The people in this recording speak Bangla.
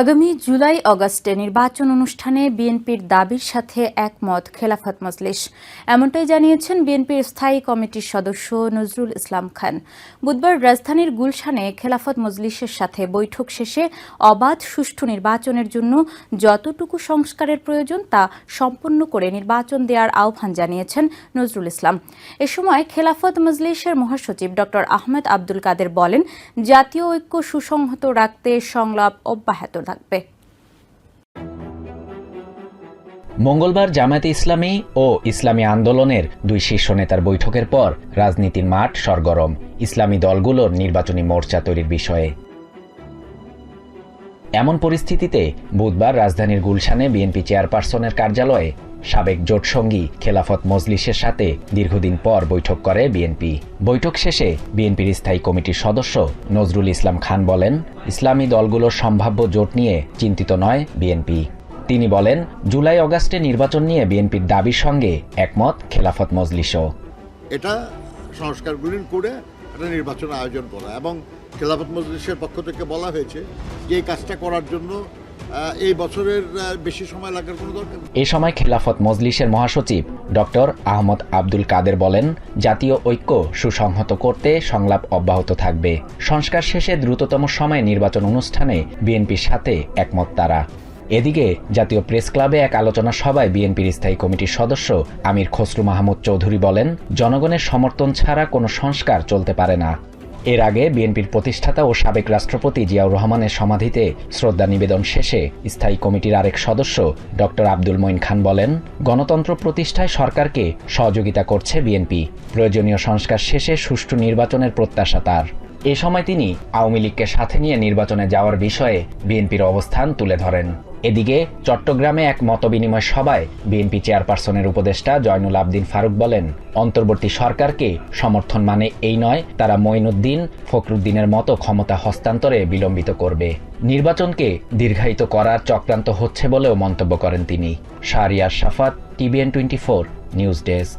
আগামী জুলাই অগাস্টে নির্বাচন অনুষ্ঠানে বিএনপির দাবির সাথে একমত খেলাফত মজলিস। এমনটাই জানিয়েছেন বিএনপির স্থায়ী কমিটির সদস্য নজরুল ইসলাম খান। বুধবার রাজধানীর গুলশানে খেলাফত মজলিসের সাথে বৈঠক শেষে অবাধ সুষ্ঠু নির্বাচনের জন্য যতটুকু সংস্কারের প্রয়োজন তা সম্পন্ন করে নির্বাচন দেওয়ার আহ্বান জানিয়েছেন নজরুল ইসলাম। এ সময় খেলাফত মজলিসের মহাসচিব ড আহমেদ আব্দুল কাদের বলেন, জাতীয় ঐক্য সুসংহত রাখতে সংলাপ অব্যাহত থাকবে। মঙ্গলবার জামায়াতে ইসলামী ও ইসলামী আন্দোলনের দুই শীর্ষ নেতার বৈঠকের পর রাজনীতির মাঠ সরগরম, ইসলামী দলগুলোর নির্বাচনী মোর্চা তৈরির বিষয়ে। এমন পরিস্থিতিতে বুধবার রাজধানীর গুলশানে বিএনপি চেয়ারপারসনের কার্যালয়ে সাবেক জোটসঙ্গী খেলাফত মজলিসের সাথে দীর্ঘদিন পর বৈঠক করে বিএনপি। বৈঠক শেষে বিএনপির স্থায়ী কমিটির সদস্য নজরুল ইসলাম খান বলেন, ইসলামী দলগুলোর সম্ভাব্য জোট নিয়ে চিন্তিত নয় বিএনপি। তিনি বলেন, জুলাই অগাস্টে নির্বাচন নিয়ে বিএনপির দাবির সঙ্গে একমত খেলাফত মজলিসও। এটা সংস্কারগুলি করে একটা নির্বাচন আয়োজন করা এবং খেলাফত মজলিসের পক্ষ থেকে বলা হয়েছে যে এই কাজটা করার জন্য এই বছরের বেশি সময় লাগার কোনো দরকার? সময় খেলাফত মজলিসের মহাসচিব ডক্টর আহমদ আব্দুল কাদের বলেন, জাতীয় ঐক্য সুসংহত করতে সংলাপ অব্যাহত থাকবে। সংস্কার শেষে দ্রুততম সময়ে নির্বাচন অনুষ্ঠানে বিএনপির সাথে একমত তারা। এদিকে, জাতীয় প্রেস ক্লাবে এক আলোচনা সভায় বিএনপির স্থায়ী কমিটির সদস্য আমির খসরু মাহমুদ চৌধুরী বলেন, জনগণের সমর্থন ছাড়া কোনো সংস্কার চলতে পারে না। এর আগে বিএনপির প্রতিষ্ঠাতা ও সাবেক রাষ্ট্রপতি জিয়াউর রহমানের সমাধিতে শ্রদ্ধা নিবেদন শেষে স্থায়ী কমিটির আরেক সদস্য ড আব্দুল মঈন খান বলেন, গণতন্ত্র প্রতিষ্ঠায় সরকারকে সহযোগিতা করছে বিএনপি। প্রয়োজনীয় সংস্কার শেষে সুষ্ঠু নির্বাচনের প্রত্যাশা তার। এ সময় তিনি আওয়ামী লীগকে সাথে নিয়ে নির্বাচনে যাওয়ার বিষয়ে বিএনপির অবস্থান তুলে ধরেন। এদিকে চট্টগ্রামে এক মতবিনিময় সভায় বিএনপি চেয়ারপারসনের উপদেষ্টা জয়নুল আবদিন ফারুক বলেন, অন্তর্বর্তী সরকারকে সমর্থন মানে এই নয়, তারা মঈনুদ্দিন ফখরুদ্দিনের মতো ক্ষমতা হস্তান্তরে বিলম্বিত করবে। নির্বাচনকে দীর্ঘায়িত করার চক্রান্ত হচ্ছে বলেও মন্তব্য করেন তিনি। Shahriar Shafat, TVN twenty four, news desk.